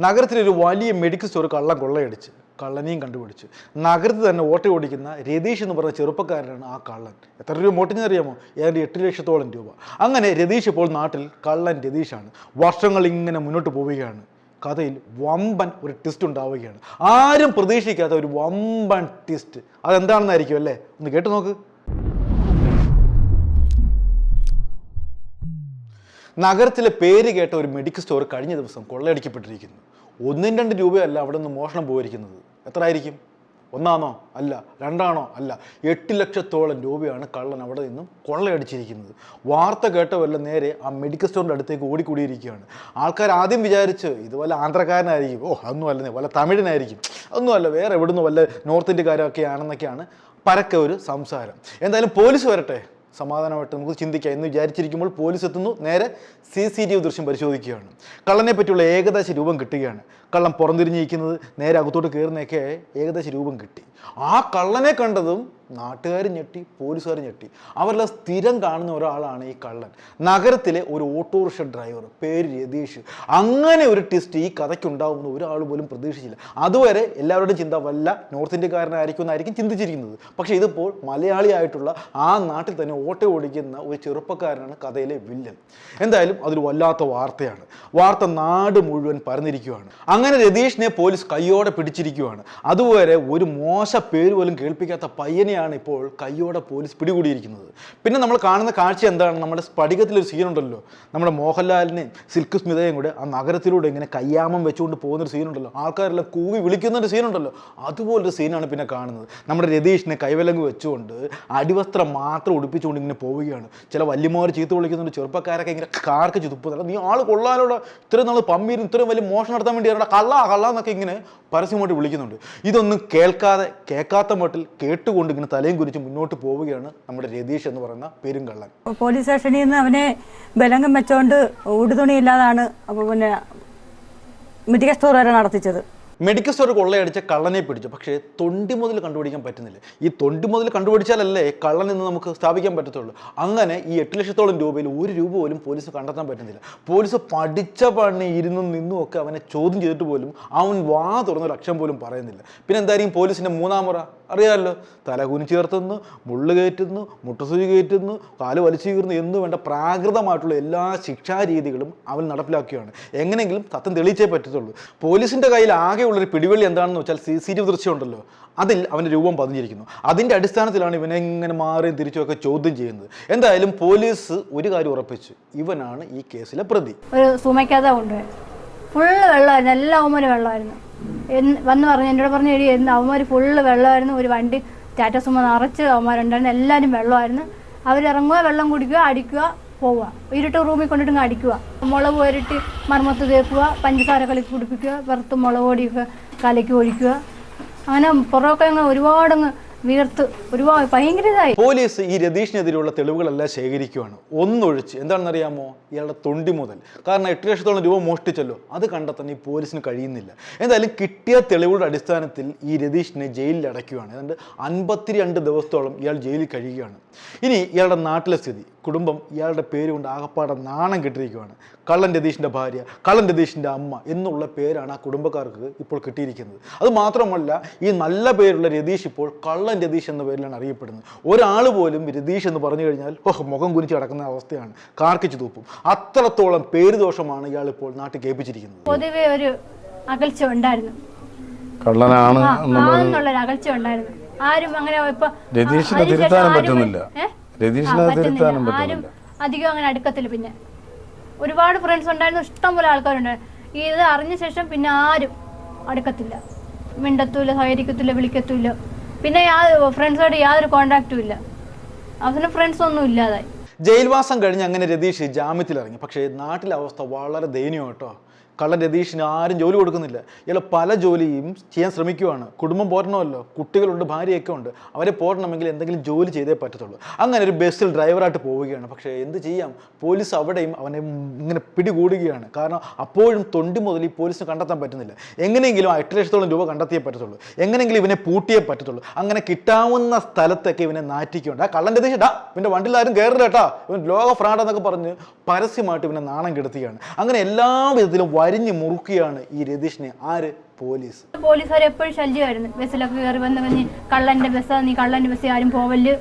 നഗരത്തിലൊരു വലിയ medical store കള്ളം കൊള്ളയടിച്ച് കള്ളനെയും കണ്ടുപിടിച്ചു. നഗരത്തിൽ തന്നെ ഓട്ടോ ഓടിക്കുന്ന രതീഷ് എന്ന് പറഞ്ഞ ചെറുപ്പക്കാരനാണ് ആ കള്ളൻ. എത്ര രൂപ മോട്ടിഞ്ഞറിയാമോ ഏതാണ്ട് എട്ട് ലക്ഷത്തോളം രൂപ. അങ്ങനെ രതീഷ് ഇപ്പോൾ നാട്ടിൽ കള്ളൻ രതീഷാണ്. വർഷങ്ങൾ ഇങ്ങനെ മുന്നോട്ട് പോവുകയാണ്. കഥയിൽ വമ്പൻ ഒരു ട്വിസ്റ്റ് ഉണ്ടാവുകയാണ്. ആരും പ്രതീക്ഷിക്കാത്ത ഒരു വമ്പൻ ട്വിസ്റ്റ് അതെന്താണെന്നായിരിക്കും അല്ലേ? ഒന്ന് കേട്ടു നോക്ക്. നഗരത്തിലെ പേര് കേട്ട ഒരു മെഡിക്കൽ സ്റ്റോർ കഴിഞ്ഞ ദിവസം കൊള്ളയടിക്കപ്പെട്ടിരിക്കുന്നു. ഒന്നും രണ്ട് രൂപയല്ല അവിടെ നിന്ന് മോഷണം പോയിരിക്കുന്നത്. എത്ര ആയിരിക്കും ഒന്നാണോ? അല്ല. രണ്ടാണോ? അല്ല. എട്ട് ലക്ഷത്തോളം രൂപയാണ് കള്ളൻ അവിടെ നിന്നും കൊള്ളയടിച്ചിരിക്കുന്നത്. വാർത്ത കേട്ടവല്ല നേരെ ആ മെഡിക്കൽ സ്റ്റോറിന്റെ അടുത്തേക്ക് ഓടിക്കൂടിയിരിക്കുകയാണ്. ആൾക്കാർ ആദ്യം വിചാരിച്ച് ഇത് വല്ല ആന്ധ്രക്കാരനായിരിക്കും. ഓ അതൊന്നും അല്ലെന്നേ. വല്ല തമിഴനായിരിക്കും. ഒന്നുമല്ല വേറെ എവിടുന്ന് വല്ല നോർത്ത് ഇന്ത്യക്കാരൊക്കെ ആണെന്നൊക്കെയാണ് പരക്കെ ഒരു സംസാരം. എന്തായാലും പോലീസ് വരട്ടെ. സമാധാനമായിട്ട് നമുക്ക് ചിന്തിക്കാം എന്ന് വിചാരിച്ചിരിക്കുമ്പോൾ പോലീസ് എത്തുന്നു. നേരെ സി സി ടി വി ദൃശ്യം പരിശോധിക്കുകയാണ്. കള്ളനെ പറ്റിയുള്ള ഏകദേശ രൂപം കിട്ടുകയാണ്. കള്ളൻ പുറംതിരിഞ്ഞിരിക്കുന്നത് നേരെ അകത്തോട്ട് കയറുന്നതൊക്കെ ഏകദേശം രൂപം കിട്ടി. ആ കള്ളനെ കണ്ടതും നാട്ടുകാർ ഞെട്ടി പോലീസുകാർ ഞെട്ടി. അവരെല്ലാം സ്ഥിരം കാണുന്ന ഒരാളാണ് ഈ കള്ളൻ. നഗരത്തിലെ ഒരു ഓട്ടോറിക്ഷ ഡ്രൈവർ പേര് രതീഷ്. അങ്ങനെ ഒരു ട്വിസ്റ്റ് ഈ കഥയ്ക്കുണ്ടാവുമെന്ന് ഒരാൾ പോലും പ്രതീക്ഷിച്ചില്ല. അതുവരെ എല്ലാവരുടെയും ചിന്ത വല്ല നോർത്ത് ഇന്ത്യക്കാരനായിരിക്കും എന്നായിരിക്കും ചിന്തിച്ചിരിക്കുന്നത്. പക്ഷേ ഇതിപ്പോൾ മലയാളിയായിട്ടുള്ള ആ നാട്ടിൽ തന്നെ ഓട്ടോ ഓടിക്കുന്ന ഒരു ചെറുപ്പക്കാരനാണ് കഥയിലെ വില്ലൻ. എന്തായാലും അതൊരു വല്ലാത്ത വാർത്തയാണ്. വാർത്ത നാട് മുഴുവൻ പരന്നിരിക്കുകയാണ്. അങ്ങനെ രതീഷിനെ പോലീസ് കയ്യോടെ പിടിച്ചിരിക്കുകയാണ് അതുപോലെ ഒരു മോശ പേര് പോലും കേൾപ്പിക്കാത്ത പയ്യനെയാണ് ഇപ്പോൾ കയ്യോടെ പോലീസ് പിടികൂടിയിരിക്കുന്നത്. പിന്നെ നമ്മൾ കാണുന്ന കാഴ്ച എന്താണ്? നമ്മുടെ സ്ഫടികത്തിലൊരു സീനുണ്ടല്ലോ. നമ്മുടെ മോഹൻലാലിനെയും സിൽക്ക് സ്മിതയും കൂടെ ആ നഗരത്തിലൂടെ ഇങ്ങനെ കയ്യാമം വെച്ചുകൊണ്ട് പോകുന്നൊരു സീനുണ്ടല്ലോ. ആൾക്കാരെല്ലാം കൂവി വിളിക്കുന്നൊരു സീനുണ്ടല്ലോ. അതുപോലൊരു സീനാണ് പിന്നെ കാണുന്നത്. നമ്മുടെ രതീഷിനെ കൈവലങ്ങ് വെച്ചുകൊണ്ട് അടിവസ്ത്രം മാത്രം ഉടുപ്പിച്ചുകൊണ്ട് ഇങ്ങനെ പോവുകയാണ്. ചില വല്യമാർ ചീത്ത വിളിക്കുന്നുണ്ട്. ചെറുപ്പക്കാരൊക്കെ ഇങ്ങനെ കാർക്ക് ചുതുപ്പ് നീ ആൾ കൊള്ളാലോടെ. ഇത്രയും നാൾ പമ്പിരും ഇത്രയും വലിയ മോഷണം നടത്താൻ വേണ്ടി അവിടെ കള്ള കള്ള എന്നൊക്കെ ഇങ്ങനെ പരസ്യമായിട്ട് വിളിക്കുന്നുണ്ട്. ഇതൊന്നും കേൾക്കാതെ കേൾക്കാത്ത മട്ടിൽ കേട്ടുകൊണ്ട് ഇങ്ങനെ തലയും കുരിച്ച് മുന്നോട്ട് പോവുകയാണ് നമ്മുടെ രതീഷ് എന്ന് പറയുന്ന പെരുങ്കള്ളൻ. പോലീസ് സ്റ്റേഷനിൽ നിന്ന് അവനെ ബലങ്കം വെച്ചോണ്ട് ഊടുതുണിയില്ലാതാണ് അപ്പോൾ പിന്നെ മെഡിക്കൽ വരെ നടത്തിച്ചത്. മെഡിക്കൽ സ്റ്റോർ കൊള്ളയടിച്ച കള്ളനെ പിടിച്ചു. പക്ഷേ തൊണ്ടി മുതൽ കണ്ടുപിടിക്കാൻ പറ്റുന്നില്ല. ഈ തൊണ്ടി മുതൽ കണ്ടുപിടിച്ചാലല്ലേ കള്ളൻ എന്ന് നമുക്ക് സ്ഥാപിക്കാൻ പറ്റത്തുള്ളൂ. അങ്ങനെ ഈ എട്ട് ലക്ഷത്തോളം രൂപയിൽ ഒരു രൂപ പോലും പോലീസ് കണ്ടെത്താൻ പറ്റുന്നില്ല. പോലീസ് പഠിച്ച പണി ഇരുന്നും നിന്നും ഒക്കെ അവനെ ചോദ്യം ചെയ്തിട്ട് പോലും അവൻ വാ തുറന്നൊരു അക്ഷരം പോലും പറയുന്നില്ല. പിന്നെ എന്തായിരിക്കും പോലീസിന്റെ മൂന്നാം മുറ അറിയാമല്ലോ. തല കുനിച്ചേർത്തുന്നു മുള്ളു കയറ്റുന്നു മുട്ടുസൂചി കയറ്റുന്നു കാൽ വലിച്ചു കീറുന്നു എന്നു വേണ്ട പ്രാകൃതമായിട്ടുള്ള എല്ലാ ശിക്ഷാരീതികളും അവൻ നടപ്പിലാക്കുകയാണ്. എങ്ങനെയെങ്കിലും സത്യം തെളിയിച്ചേ പറ്റത്തുള്ളൂ. പോലീസിന്റെ കയ്യിൽ ആകെയുള്ളൊരു പിടിവള്ളി എന്താണെന്ന് വെച്ചാൽ സി സി ടി വി ദൃശ്യം അതിൽ അവന്റെ രൂപം പതിഞ്ഞിരിക്കുന്നു. അതിന്റെ അടിസ്ഥാനത്തിലാണ് ഇവനെ ഇങ്ങനെ മാറിയും തിരിച്ചുമൊക്കെ ചോദ്യം ചെയ്യുന്നത്. എന്തായാലും പോലീസ് ഒരു കാര്യം ഉറപ്പിച്ചു. ഇവനാണ് ഈ കേസിലെ പ്രതി. ഒരു സുമയ്ക്കാതെ കൊണ്ടുപോയി ഫുള്ള് വെള്ളമായിരുന്നു. എല്ലാ അവന്മാരും വെള്ളമായിരുന്നു. വന്ന് പറഞ്ഞു എന്നോട് പറഞ്ഞു എഴുതി അവന്മാർ ഫുള്ള് വെള്ളമായിരുന്നു. ഒരു വണ്ടി ടാറ്റ സുമ നിറച്ച് അവന്മാരുണ്ടായിരുന്നു. എല്ലാവരും വെള്ളമായിരുന്നു. അവരിറങ്ങുക വെള്ളം കുടിക്കുക അടിക്കുക പോവുക. ഇരുട്ട് റൂമിൽ കൊണ്ടിട്ട് അടിക്കുക. മുളക് വരട്ടി മർമ്മത്ത് തേക്കുക പഞ്ചസാര കലക്കി കുടിപ്പിക്കുക വെറുത്ത് മുളക് കലക്കി ഒഴിക്കുക. അങ്ങനെ പുറമൊക്കെ അങ്ങ് ഒരുപാടങ്ങ് വീർത്ത് ഒരുപാട് ഭയങ്കര ഇതായി. പോലീസ് ഈ രതീഷിനെതിരെയുള്ള തെളിവുകളെല്ലാം ശേഖരിക്കുകയാണ് ഒന്നൊഴിച്ച്. എന്താണെന്നറിയാമോ? ഇയാളുടെ തൊണ്ടി മുതൽ. കാരണം എട്ട് ലക്ഷത്തോളം രൂപ മോഷ്ടിച്ചല്ലോ. അത് കണ്ടെത്താൻ ഈ പോലീസിന് കഴിയുന്നില്ല. എന്തായാലും കിട്ടിയ തെളിവുകളുടെ അടിസ്ഥാനത്തിൽ ഈ രതീഷിനെ ജയിലിൽ അടയ്ക്കുകയാണ് ഏതാണ്ട് അൻപത്തിരണ്ട് ദിവസത്തോളം ഇയാൾ ജയിലിൽ കഴിയുകയാണ്. ഇനി ഇയാളുടെ നാട്ടിലെ സ്ഥിതി. കുടുംബം ഇയാളുടെ പേര് കൊണ്ട് ആകപ്പാടെ നാണം കെട്ടിരിക്കുകയാണ് കള്ളൻ രതീഷിന്റെ ഭാര്യ കള്ളൻ രതീഷിന്റെ അമ്മ എന്നുള്ള പേരാണ് ആ കുടുംബക്കാർക്ക് ഇപ്പോൾ കിട്ടിയിരിക്കുന്നത്. അത് മാത്രമല്ല ഈ നല്ല പേരുള്ള രതീഷ് ഇപ്പോൾ കള്ളൻ രതീഷ് എന്ന പേരിലാണ് അറിയപ്പെടുന്നത്. ഒരാൾ പോലും രതീഷ് എന്ന് പറഞ്ഞു കഴിഞ്ഞാൽ ഓഹ് മുഖം കുനിച്ച് കിടക്കുന്ന അവസ്ഥയാണ്. കാർക്കിച്ച് തൂപ്പും. അത്രത്തോളം പേര് ദോഷമാണ് ഇയാൾ ഇപ്പോൾ നാട്ടിൽ കേൾപ്പിച്ചിരിക്കുന്നത്. പൊതുവെ ഒരു അകൽച്ച ഉണ്ടായിരുന്നു. കള്ളനാണ് ആ, എന്നുള്ള ഒരു അകൽച്ച ഉണ്ടായിരുന്നു. ആരും അങ്ങനെ ഇപ്പൊ രതീഷിനെ തിരുത്താനും പറ്റുന്നില്ല. രതീഷിനെ. ആരും അധികം അങ്ങനെ അടുക്കത്തില്ല. പിന്നെ ഒരുപാട് ഫ്രണ്ട്സ് ഉണ്ടായിരുന്നു. ഇഷ്ടം പോലെ ആൾക്കാരുണ്ടായിരുന്നു ഇത് അറിഞ്ഞ ശേഷം പിന്നെ ആരും അടുക്കത്തില്ല. മിണ്ടത്തൂല്ല സഹകരിക്കത്തില്ല വിളിക്കത്തൂല. പിന്നെ ഫ്രണ്ട്സോട് യാതൊരു കോണ്ടാക്റ്റും ഇല്ല. അവസാനം ഫ്രണ്ട്സ് ഒന്നും ഇല്ലാതായി. ജയിൽവാസം കഴിഞ്ഞ് അങ്ങനെ രതീഷ് ജാമ്യത്തിലിറങ്ങി. പക്ഷേ നാട്ടിലെ അവസ്ഥ വളരെ ദയനീയം കേട്ടോ. കള്ളൻ രതീഷിന് ആരും ജോലി കൊടുക്കുന്നില്ല. ഇയാൾ പല ജോലിയും ചെയ്യാൻ ശ്രമിക്കുവാണ്. കുടുംബം പോരണമല്ലോ. കുട്ടികളുണ്ട് ഭാര്യയൊക്കെ ഉണ്ട്. അവരെ പോരണമെങ്കിൽ എന്തെങ്കിലും ജോലി ചെയ്തേ പറ്റത്തുള്ളൂ. അങ്ങനെ ഒരു ബസ്സിൽ ഡ്രൈവറായിട്ട് പോവുകയാണ്. പക്ഷേ എന്ത് ചെയ്യാം? പോലീസ് അവിടെയും അവനെ ഇങ്ങനെ പിടികൂടുകയാണ്. കാരണം അപ്പോഴും തൊണ്ടി മുതൽ ഈ പോലീസിന് കണ്ടെത്താൻ പറ്റുന്നില്ല. എങ്ങനെയെങ്കിലും ആ എട്ട് ലക്ഷത്തോളം രൂപ കണ്ടെത്തിയേ പറ്റത്തുള്ളൂ. എങ്ങനെയെങ്കിലും ഇവനെ പൂട്ടിയേ പറ്റത്തുള്ളൂ. അങ്ങനെ കിട്ടാവുന്ന സ്ഥലത്തൊക്കെ ഇവനെ നാറ്റിക്കുണ്ട് ആ കള്ളൻ രതീഷ് ഡാ ഇവന്റെ വണ്ടിയിൽ ആരും കയറില്ല കേട്ടാ. ഇവൻ ലോക ഫ്രാഡ് എന്നൊക്കെ പറഞ്ഞ് പരസ്യമായിട്ട് ഇവനെ നാണം കെടുത്തുകയാണ്. അങ്ങനെ എല്ലാ വിധത്തിലും വരിഞ്ഞ് മുറുക്കുകയാണ് ഈ രതീഷിനെ. ആര്? പോലീസ്. പോലീസുകാർ എപ്പോഴും ശല്യമായിരുന്നു. ബസ്സിലൊക്കെ കയറി വന്നു കഴിഞ്ഞ് കള്ളന്റെ ബസ്സാ നീ കള്ളന്റെ ബസ്സിൽ ആരും പോവല്ല്.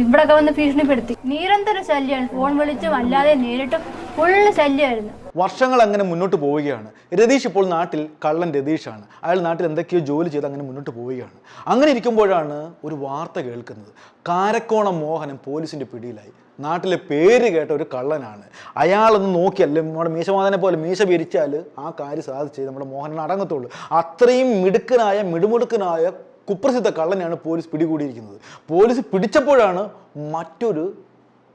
ഇവിടൊക്കെ വന്ന് ഭീഷണിപ്പെടുത്തി. നിരന്തര ശല്യമാണ് ഫോൺ വിളിച്ചും അല്ലാതെ നേരിട്ടും ഫുള്ള് ശല്യമായിരുന്നു വർഷങ്ങൾ അങ്ങനെ മുന്നോട്ട് പോവുകയാണ്. രതീഷ് ഇപ്പോൾ നാട്ടിൽ കള്ളൻ രതീഷാണ്. അയാൾ നാട്ടിൽ എന്തൊക്കെയോ ജോലി ചെയ്ത് അങ്ങനെ മുന്നോട്ട് പോവുകയാണ്. അങ്ങനെ ഇരിക്കുമ്പോഴാണ് ഒരു വാർത്ത കേൾക്കുന്നത്. കാരക്കോണം മോഹനൻ പോലീസിന്റെ പിടിയിലായി. നാട്ടിലെ പേര് കേട്ട ഒരു കള്ളനാണ്. അയാളൊന്ന് നോക്കിയല്ലേ നമ്മുടെ മീശമാതനെ പോലെ മീശ പിരിച്ചാൽ ആ കാര്യം സാധിച്ചേ നമ്മുടെ മോഹനൻ അടങ്ങത്തുള്ളൂ. അത്രയും മിടുക്കനായ മിടുമിടുക്കനായ കുപ്രസിദ്ധ കള്ളനെയാണ് പോലീസ് പിടികൂടിയിരിക്കുന്നത്. പോലീസ് പിടിച്ചപ്പോഴാണ് മറ്റൊരു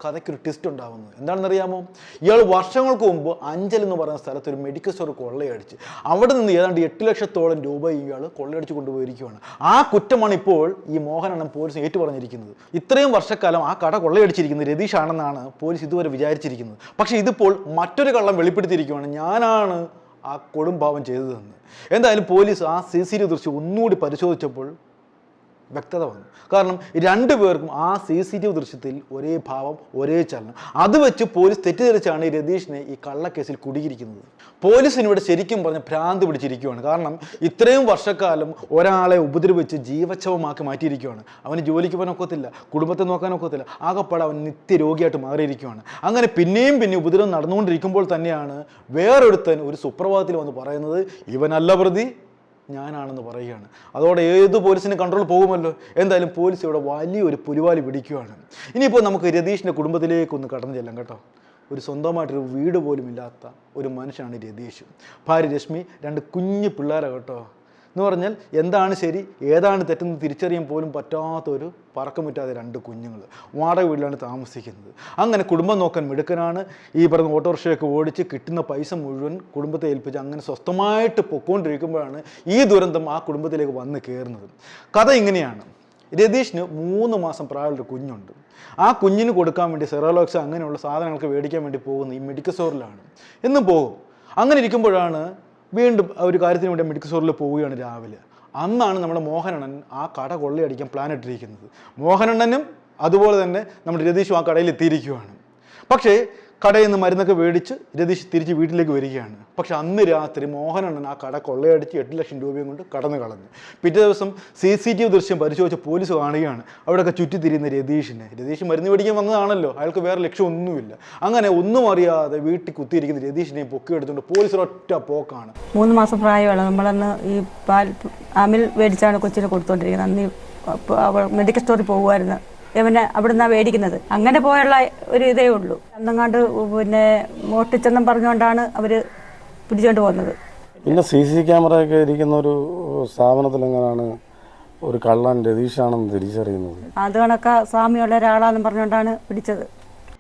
കഥയ്ക്കൊരു ട്വിസ്റ്റ് ഉണ്ടാകുന്നത് എന്താണെന്നറിയാമോ? ഇയാൾ വർഷങ്ങൾക്ക് മുമ്പ് അഞ്ചൽ എന്ന് പറയുന്ന സ്ഥലത്ത് ഒരു മെഡിക്കൽ സ്റ്റോർ കൊള്ളയടിച്ച്. അവിടെ നിന്ന് ഏതാണ്ട് എട്ട് ലക്ഷത്തോളം രൂപ ഇയാൾ കൊള്ളയടിച്ച് കൊണ്ടുപോയിരിക്കുകയാണ്. ആ കുറ്റമാണ് ഇപ്പോൾ ഈ മോഹനണ്ണം പോലീസ് ഏറ്റുപറഞ്ഞിരിക്കുന്നത്. ഇത്രയും വർഷക്കാലം ആ കട കൊള്ളയടിച്ചിരിക്കുന്നത് രതീഷ് ആണെന്നാണ് പോലീസ് ഇതുവരെ വിചാരിച്ചിരിക്കുന്നത്. പക്ഷേ ഇതിപ്പോൾ മറ്റൊരു കള്ളം വെളിപ്പെടുത്തിയിരിക്കുകയാണ്. ഞാനാണ് ആ കൊടുംഭാവം ചെയ്തതെന്ന്. എന്തായാലും പോലീസ് ആ സി സി ടി ദൃശ്യം ഒന്നുകൂടി പരിശോധിച്ചപ്പോൾ വ്യക്തത വന്നു. കാരണം രണ്ടുപേർക്കും ആ സി സി ടി വി ദൃശ്യത്തിൽ ഒരേ ഭാവം ഒരേ ചലനം. അത് വെച്ച് പോലീസ് തെറ്റിദ്ധരിച്ചാണ് ഈ രതീഷിനെ ഈ കള്ളക്കേസിൽ കുടിയിരിക്കുന്നത് പോലീസിന് ഇവിടെ ശരിക്കും പറഞ്ഞ ഭ്രാന്ത് പിടിച്ചിരിക്കുകയാണ്. കാരണം ഇത്രയും വർഷക്കാലം ഒരാളെ ഉപദ്രവിച്ച് ജീവച്ഛവമാക്കി മാറ്റിയിരിക്കുകയാണ്. അവന് ജോലിക്ക് പോകാൻ ഒക്കത്തില്ല കുടുംബത്തെ നോക്കാൻ ഒക്കത്തില്ല. ആകപ്പാടെ അവൻ നിത്യരോഗിയായിട്ട് മാറിയിരിക്കുകയാണ്. അങ്ങനെ പിന്നെയും പിന്നെ ഉപദ്രവം നടന്നുകൊണ്ടിരിക്കുമ്പോൾ തന്നെയാണ് വേറൊരുത്തൻ ഒരു സുപ്രഭാതത്തിൽ വന്ന് പറയുന്നത് ഇവനല്ല പ്രതി ഞാനാണെന്ന് പറയുകയാണ്. അതോടെ ഏത് പോലീസിന് കൺട്രോൾ പോകുമല്ലോ? എന്തായാലും പോലീസ് ഇവിടെ വലിയൊരു പുലിവാലി പിടിക്കുകയാണ്. ഇനിയിപ്പോൾ നമുക്ക് രതീഷിന്റെ കുടുംബത്തിലേക്കൊന്ന് കടന്നു ചെല്ലാം കേട്ടോ. ഒരു സ്വന്തമായിട്ടൊരു വീട് പോലും ഇല്ലാത്ത ഒരു മനുഷ്യനാണ് രതീഷ്. ഭാര്യ രശ്മി രണ്ട് കുഞ്ഞു പിള്ളേരാണ് കേട്ടോ. എന്ന് പറഞ്ഞാൽ എന്താണ് ശരി ഏതാണ് തെറ്റെന്ന് തിരിച്ചറിയാൻ പോലും പറ്റാത്തൊരു പറക്കമുറ്റാതെ രണ്ട് കുഞ്ഞുങ്ങൾ വാടക വീട്ടിലാണ് താമസിക്കുന്നത്. അങ്ങനെ കുടുംബം നോക്കാൻ മിടുക്കനാണ്. ഈ പറഞ്ഞ ഓട്ടോറിക്ഷയൊക്കെ ഓടിച്ച് കിട്ടുന്ന പൈസ മുഴുവൻ കുടുംബത്തെ ഏൽപ്പിച്ച് അങ്ങനെ സ്വസ്ഥമായിട്ട് പൊക്കോണ്ടിരിക്കുമ്പോഴാണ് ഈ ദുരന്തം ആ കുടുംബത്തിലേക്ക് വന്ന് കയറുന്നത്. കഥ ഇങ്ങനെയാണ്. രതീഷിന് മൂന്ന് മാസം പ്രായമുള്ളൊരു കുഞ്ഞുണ്ട്. ആ കുഞ്ഞിന് കൊടുക്കാൻ വേണ്ടി സെറോലോക്സ് അങ്ങനെയുള്ള സാധനങ്ങൾക്ക് മേടിക്കാൻ വേണ്ടി പോകുന്ന ഈ മെഡിക്കൽ സ്റ്റോറിലാണ്. എന്നും പോകും. അങ്ങനെ ഇരിക്കുമ്പോഴാണ് വീണ്ടും ഒരു കാര്യത്തിന് വേണ്ടി മെഡിക്കൽ സ്റ്റോറിൽ പോവുകയാണ് രാവിലെ. അന്നാണ് നമ്മുടെ മോഹനണ്ണൻ ആ കട കൊള്ളയടിക്കാൻ പ്ലാൻ ഇട്ടിരിക്കുന്നത്. മോഹനണ്ണനും അതുപോലെ തന്നെ നമ്മുടെ രതീഷും ആ കടയിൽ എത്തിയിരിക്കുകയാണ് പക്ഷേ കടയിൽ നിന്ന് മരുന്നൊക്കെ മേടിച്ച് രതീഷ് തിരിച്ച് വീട്ടിലേക്ക് വരികയാണ്. പക്ഷെ അന്ന് രാത്രി മോഹനണ്ണൻ ആ കട കൊള്ളയടിച്ച് എട്ട് ലക്ഷം രൂപയും കൊണ്ട് കടന്നു കളഞ്ഞു. പിറ്റേ ദിവസം സി സി ടി വി ദൃശ്യം പരിശോധിച്ച് പോലീസ് കാണുകയാണ്. അവിടെയൊക്കെ ചുറ്റിത്തിരിയുന്ന രതീഷിനെ. രതീഷ് മരുന്ന് മേടിക്കാൻ വന്നതാണല്ലോ. അയാൾക്ക് വേറെ ലക്ഷ്യമൊന്നുമില്ല. അങ്ങനെ ഒന്നും അറിയാതെ വീട്ടിൽ കുത്തിയിരിക്കുന്ന രതീഷിനെ പൊക്കിയെടുത്തുകൊണ്ട് പോലീസ് ഒറ്റ പോക്കാണ്. മൂന്ന് മാസം പ്രായമാണ് നമ്മളന്ന് ഈ പാൽ അമിൽ മേടിച്ചാണ് കൊച്ചിനെ കൊടുത്തോണ്ടിരിക്കുന്നത്. അന്ന് മെഡിക്കൽ സ്റ്റോറിൽ പോകുമായിരുന്നു ഇവനെ അവിടുന്ന് മേടിക്കുന്നത്. അങ്ങനെ പോയുള്ള ഒരു ഇതേ ഉള്ളൂ. അന്നങ്ങാണ്ട് പിന്നെ മോട്ടിച്ചെന്നും പറഞ്ഞുകൊണ്ടാണ് അവർ പിടിച്ചോണ്ട് പോകുന്നത്. പിന്നെ സി സി ക്യാമറയൊക്കെ ഇരിക്കുന്ന ഒരു സ്ഥാപനത്തിൽ എങ്ങനെയാണ് ഒരു കള്ളൻ രതീഷാണെന്ന് തിരിച്ചറിയുന്നത്? അത് കണക്ക സ്വാമിയുള്ള ഒരാളാന്ന് പറഞ്ഞുകൊണ്ടാണ് പിടിച്ചത്.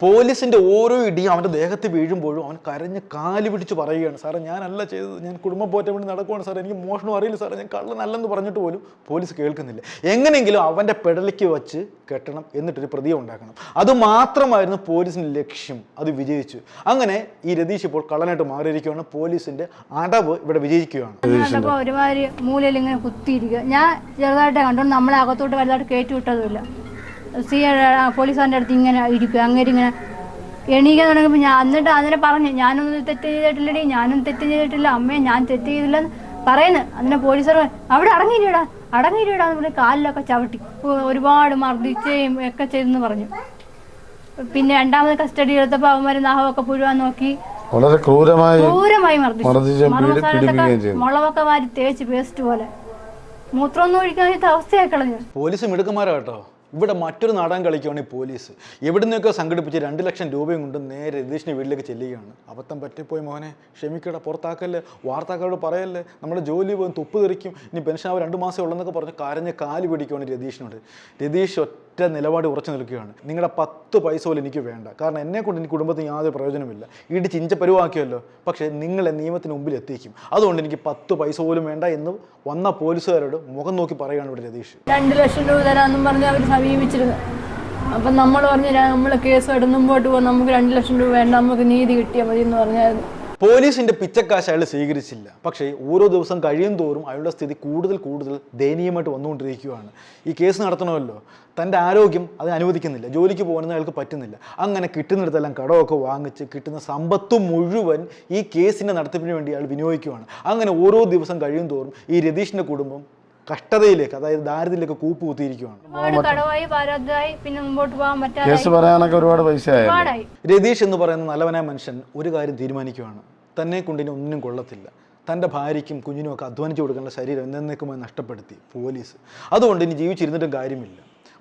പോലീസിന്റെ ഓരോ ഇടിയും അവന്റെ ദേഹത്ത് വീഴുമ്പോഴും അവൻ കരഞ്ഞ് കാൽ പിടിച്ച് പറയുകയാണ് സാറേ ഞാനല്ല ചെയ്തത്. ഞാൻ കുടുംബം പോറ്റാൻ വേണ്ടി നടക്കുവാണ് സാറേ. എനിക്ക് മോഷണം അറിയില്ല സാറേ. ഞാൻ കള്ളനല്ലെന്ന് പറഞ്ഞിട്ട് പോലും പോലീസ് കേൾക്കുന്നില്ല. എങ്ങനെയെങ്കിലും അവന്റെ പെടലിക്ക് വച്ച് കെട്ടണം എന്നിട്ടൊരു പ്രതിയെ ഉണ്ടാക്കണം. അത് മാത്രമായിരുന്നു പോലീസിന്റെ ലക്ഷ്യം. അത് വിജയിച്ചു. അങ്ങനെ ഈ രതീഷ് ഇപ്പോൾ കള്ളനായിട്ട് മാറിയിരിക്കുകയാണ്. പോലീസിന്റെ അടവ് ഇവിടെ വിജയിക്കുകയാണ്. ഒരുമാതിരി മൂലയിൽ ഇങ്ങനെ കുത്തിയിരിക്കുക. ഞാൻ ചെറുതായിട്ട് കണ്ടു. നമ്മളെ അകത്തോട്ട് വലുതായിട്ട് കയറ്റി വിട്ടതുമില്ല. സി പോലീസുകാരന്റെ അടുത്ത് ഇങ്ങനെ ഇരിക്കുക അങ്ങനെ ഇങ്ങനെ എണീക്കാൻ തുടങ്ങിയപ്പോൾ ഞാൻ എന്നിട്ട് അതിനെ പറഞ്ഞു ഞാനൊന്നും തെറ്റ് ചെയ്തിട്ടില്ലടി ഞാനും തെറ്റ് ചെയ്തിട്ടില്ല അമ്മയെ ഞാൻ തെറ്റ് ചെയ്തില്ലെന്ന് പറയുന്നു. അതിനെ പോലീസുകാർ അവിടെ അടങ്ങിയില്ലടാ അടങ്ങിയില്ലടാ എന്ന് പറഞ്ഞ് കാലിലൊക്കെ ചവിട്ടി. ഒരുപാട് മർദ്ദിക്കുകയും ഒക്കെ ചെയ്തെന്ന് പറഞ്ഞു. പിന്നെ രണ്ടാമത് കസ്റ്റഡി എടുത്തപ്പോൾ അവന്മാർ നാഹമൊക്കെ പുഴുവാൻ നോക്കി. വളരെ ക്രൂരമായി ക്രൂരമായി മർദ്ദിച്ചു. മുളകൊക്കെ വാരി തേച്ച് പേസ്റ്റ് പോലെ. മൂത്രമൊന്നും ഒഴിക്കാൻ അവസ്ഥയായി കളഞ്ഞു. പോലീസ് മിടുക്കന്മാരോ കേട്ടോ. ഇവിടെ മറ്റൊരു നാടകം കളിക്കുകയാണ് ഈ പോലീസ്. എവിടുന്നൊക്കെ സംഘടിപ്പിച്ച് രണ്ട് ലക്ഷം രൂപയും കൊണ്ട് നേരെ രതീഷിന്റെ വീട്ടിലേക്ക് ചെല്ലുകയാണ്. അബദ്ധം പറ്റിപ്പോയി മോനെ. ക്ഷമിക്കട പുറത്താക്കല്ലേ? വാർത്താക്കാരോട് പറയല്ലേ? നമ്മുടെ ജോലി പോകും തുപ്പ് തെറിക്കും ഇനി പെൻഷൻ ആവും രണ്ട് മാസം ഉള്ളെന്നൊക്കെ പറഞ്ഞ് കരഞ്ഞ് കാൽ പിടിക്കുകയാണ് രതീഷിനോട്. രതീഷ് ഒറ്റ നിലപാട് ഉറച്ചു നിൽക്കുകയാണ്. നിങ്ങളുടെ പത്ത് പൈസ പോലും എനിക്ക് വേണ്ട. കാരണം എന്നെ കൊണ്ട് എനിക്ക് കുടുംബത്തിന് യാതൊരു പ്രയോജനമില്ല ഇടിച്ച് ചിഞ്ച പരുവാക്കിയല്ലോ. പക്ഷേ നിങ്ങളെ നിയമത്തിന് മുമ്പിൽ എത്തിക്കും. അതുകൊണ്ട് എനിക്ക് പത്ത് പൈസ പോലും വേണ്ട എന്ന് വന്ന പോലീസുകാരോട് മുഖം നോക്കി പറയുകയാണ് ഇവിടെ രതീഷ്. രണ്ട് ലക്ഷം രൂപ തരാമെന്നും പറഞ്ഞ് അവർ സമീപിച്ചിരുന്നു. അപ്പം നമ്മൾ പറഞ്ഞു നമ്മൾ കേസ് ഇടുന്നുമ്പോട്ട് പോകും നമുക്ക് രണ്ട് ലക്ഷം രൂപ വേണ്ട. നമുക്ക് നീതി കിട്ടിയാൽ മതി എന്ന് പറഞ്ഞായിരുന്നു. പോലീസിന്റെ പിച്ചക്കാശ് അയാൾ സ്വീകരിച്ചില്ല. പക്ഷേ ഓരോ ദിവസം കഴിയും തോറും അയാളുടെ സ്ഥിതി കൂടുതൽ കൂടുതൽ ദയനീയമായിട്ട് വന്നുകൊണ്ടിരിക്കുകയാണ്. ഈ കേസ് നടത്തണമല്ലോ. തന്റെ ആരോഗ്യം അത് അനുവദിക്കുന്നില്ല. ജോലിക്ക് പോകുന്ന അയാൾക്ക് പറ്റുന്നില്ല. അങ്ങനെ കിട്ടുന്നിടത്തെല്ലാം കടമൊക്കെ വാങ്ങിച്ച് കിട്ടുന്ന സമ്പത്ത് മുഴുവൻ ഈ കേസിന്റെ നടത്തിപ്പിന് വേണ്ടി അയാൾ വിനിയോഗിക്കുകയാണ്. അങ്ങനെ ഓരോ ദിവസം കഴിയും തോറും ഈ രതീഷിന്റെ കുടുംബം കഷ്ടതയിലേക്ക് അതായത് ദാരിദ്ര്യത്തിലേക്ക് കൂപ്പ് കുത്തിയിരിക്കുകയാണ് കേസ് പറയാനൊക്കെ ഒരുപാട് പൈസ രതീഷ് എന്ന് പറയുന്ന നല്ലവനായ മനുഷ്യൻ ഒരു കാര്യം തീരുമാനിക്കുകയാണ് തന്നെ കൊണ്ടിനി ഒന്നിനും കൊള്ളത്തില്ല. തന്റെ ഭാര്യയ്ക്കും കുഞ്ഞിനും ഒക്കെ അധ്വാനിച്ചു കൊടുക്കേണ്ട ശരീരം എന്നേക്കുമായി നഷ്ടപ്പെടുത്തി പോലീസ്. അതുകൊണ്ട് ഇനി ജീവിച്ചിരുന്നിട്ടും കാര്യമില്ല.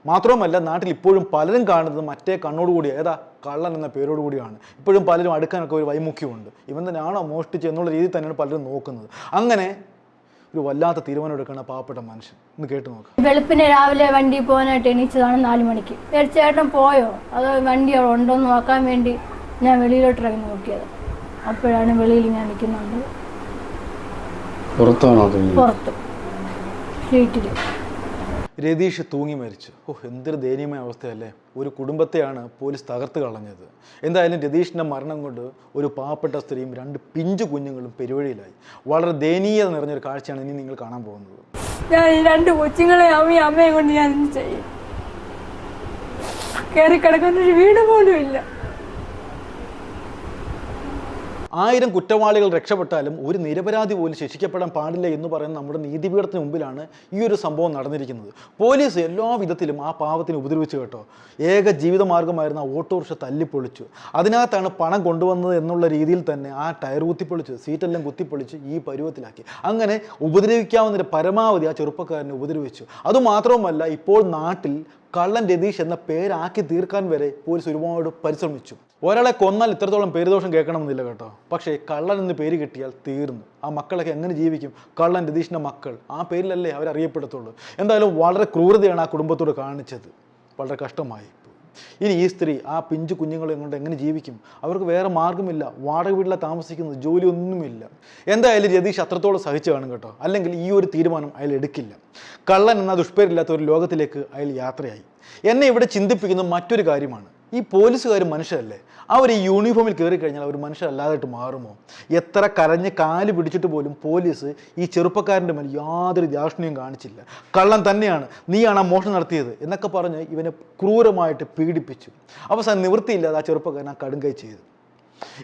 മാത്രവുമല്ല നാട്ടിൽ ഇപ്പോഴും പലരും കാണുന്നത് മറ്റേ കണ്ണോടുകൂടി ഏതാ കള്ളൻ എന്ന പേരോടുകൂടിയാണ് ഇപ്പോഴും പലരും അടുക്കാനൊക്കെ ഒരു വൈമുഖ്യമുണ്ട്. ഇവൻ തന്നെയാണോ മോഷ്ടിച്ച് എന്നുള്ള രീതിയിൽ തന്നെയാണ് പലരും നോക്കുന്നത്. അങ്ങനെ ഒരു വല്ലാത്ത തീരുമാനം എടുക്കുന്ന പാവപ്പെട്ട മനുഷ്യൻ. ഒന്ന് കേട്ട് നോക്കാം. വെളുപ്പിന് രാവിലെ വണ്ടി പോകാനായിട്ട് എണീച്ചതാണ് നാല് മണിക്ക്. തീർച്ചയായിട്ടും ചേട്ടൻ പോയോ? അത് വണ്ടി അവിടെ ഉണ്ടോ എന്ന് നോക്കാൻ വേണ്ടി ഞാൻ വെളിയിലോട്ട് ഇറങ്ങി നോക്കിയത്. അപ്പോഴാണ് വെളിയിൽ ഞാൻ നിൽക്കുന്നുണ്ട്. പുറത്താണോ പുറത്ത്. ഷീറ്റിൽ രതീഷ് തൂങ്ങി മരിച്ചു. ഓ എന്തൊരു ദയനീയമായ അവസ്ഥയല്ലേ? ഒരു കുടുംബത്തെയാണ് പോലീസ് തകർത്ത് കളഞ്ഞത്. എന്തായാലും രതീഷിന്റെ മരണം കൊണ്ട് ഒരു പാവപ്പെട്ട സ്ത്രീയും രണ്ട് പിഞ്ചു കുഞ്ഞുങ്ങളും പെരുവഴിയിലായി. വളരെ ദയനീയത നിറഞ്ഞൊരു കാഴ്ചയാണ് ഇനി നിങ്ങൾ കാണാൻ പോകുന്നത്. ഞാൻ ഈ രണ്ട് കൊച്ചുങ്ങളെ അമ്മയും അമ്മയും കൊണ്ട് ഞാൻ ചെയ്യും? കയറി കിടക്കുന്നൊരു വീട് പോലും ഇല്ല. ആയിരം കുറ്റവാളികൾ രക്ഷപ്പെട്ടാലും ഒരു നിരപരാധി പോലും ശിക്ഷിക്കപ്പെടാൻ പാടില്ല എന്ന് പറയുന്ന നമ്മുടെ നീതിപീഠത്തിന് മുമ്പിലാണ് ഈ ഒരു സംഭവം നടന്നിരിക്കുന്നത്. പോലീസ് എല്ലാ വിധത്തിലും ആ പാവത്തിന് ഉപദ്രവിച്ചു കേട്ടോ. ഏക ജീവിതമാർഗമായിരുന്ന ഓട്ടോറിക്ഷ തല്ലിപ്പൊളിച്ചു. അതിനകത്താണ് പണം കൊണ്ടുവന്നത് എന്നുള്ള രീതിയിൽ തന്നെ ആ ടയർ കുത്തിപ്പൊളിച്ച് സീറ്റെല്ലാം കുത്തിപ്പൊളിച്ച് ഈ പരുവത്തിലാക്കി. അങ്ങനെ ഉപദ്രവിക്കാവുന്നതിന്റെ പരമാവധി ആ ചെറുപ്പക്കാരനെ ഉപദ്രവിച്ചു. അതുമാത്രവുമല്ല ഇപ്പോൾ നാട്ടിൽ കള്ളൻ രതീഷ് എന്ന പേരാക്കി തീർക്കാൻ വരെ പോലീസ് ഒരുപാട് പരിശ്രമിച്ചു. ഒരാളെ കൊന്നാൽ ഇത്രത്തോളം പേരുദോഷം കേൾക്കണമെന്നില്ല കേട്ടോ. പക്ഷേ കള്ളൻ എന്ന് പേര് കിട്ടിയാൽ തീർന്നു. ആ മക്കളൊക്കെ എങ്ങനെ ജീവിക്കും? കള്ളൻ രതീഷിന്റെ മക്കൾ. ആ പേരിലല്ലേ അവരറിയപ്പെടത്തുള്ളൂ. എന്തായാലും വളരെ ക്രൂരതയാണ് ആ കുടുംബത്തോട് കാണിച്ചത്. വളരെ കഷ്ടമായി ഇനി ഈ സ്ത്രീ ആ പിഞ്ചു കുഞ്ഞുങ്ങളെ കൊണ്ട് എങ്ങനെ ജീവിക്കും? അവർക്ക് വേറെ മാർഗമില്ല. വാടക വീട്ടിലാണ് താമസിക്കുന്നത്. ജോലിയൊന്നുമില്ല. എന്തായാലും രതീഷ് അത്രത്തോളം സഹിച്ചു കാണും കേട്ടോ. അല്ലെങ്കിൽ ഈ ഒരു തീരുമാനം അയാൾ എടുക്കില്ല. കള്ളൻ എന്ന ദുഷ്പേരില്ലാത്ത ഒരു ലോകത്തിലേക്ക് അയാൾ യാത്രയായി. എന്നെ ഇവിടെ ചിന്തിപ്പിക്കുന്ന മറ്റൊരു കാര്യമാണ്. ഈ പോലീസുകാർ മനുഷ്യരല്ലേ? ആ ഒരു യൂണിഫോമിൽ കയറി കഴിഞ്ഞാൽ അവർ മനുഷ്യരല്ലാതായിട്ട് മാറുമോ? എത്ര കരഞ്ഞ് കാൽ പിടിച്ചിട്ട് പോലും പോലീസ് ഈ ചെറുപ്പക്കാരന്റെ മേൽ യാതൊരു ദാക്ഷിണ്യം കാണിച്ചില്ല. കള്ളം തന്നെയാണ്. നീയാണ് ആ മോഷണം നടത്തിയത് എന്നൊക്കെ പറഞ്ഞ് ഇവനെ ക്രൂരമായിട്ട് പീഡിപ്പിച്ചു. അവസാനം നിവൃത്തിയില്ലാതെ ആ ചെറുപ്പക്കാരൻ ആ കടുങ്കൈ ചെയ്തു.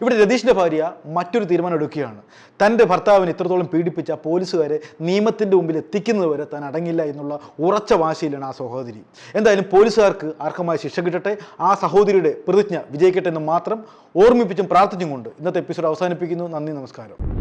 ഇവിടെ രതീഷിന്റെ ഭാര്യ മറ്റൊരു തീരുമാനം എടുക്കുകയാണ് തന്റെ ഭർത്താവിനെ ഇത്രത്തോളം പീഡിപ്പിച്ച പോലീസുകാരെ നിയമത്തിന്റെ മുമ്പിൽ എത്തിക്കുന്നത് വരെ താൻ അടങ്ങില്ല എന്നുള്ള ഉറച്ച വാശിയിലാണ് ആ സഹോദരി. എന്തായാലും പോലീസുകാർക്ക് അർഹമായ ശിക്ഷ കിട്ടട്ടെ ആ സഹോദരിയുടെ പ്രതിജ്ഞ വിജയിക്കട്ടെ എന്ന് മാത്രം ഓർമ്മിപ്പിച്ചും പ്രാർത്ഥിച്ചും കൊണ്ട് ഇന്നത്തെ എപ്പിസോഡ് അവസാനിപ്പിക്കുന്നു. നന്ദി നമസ്കാരം.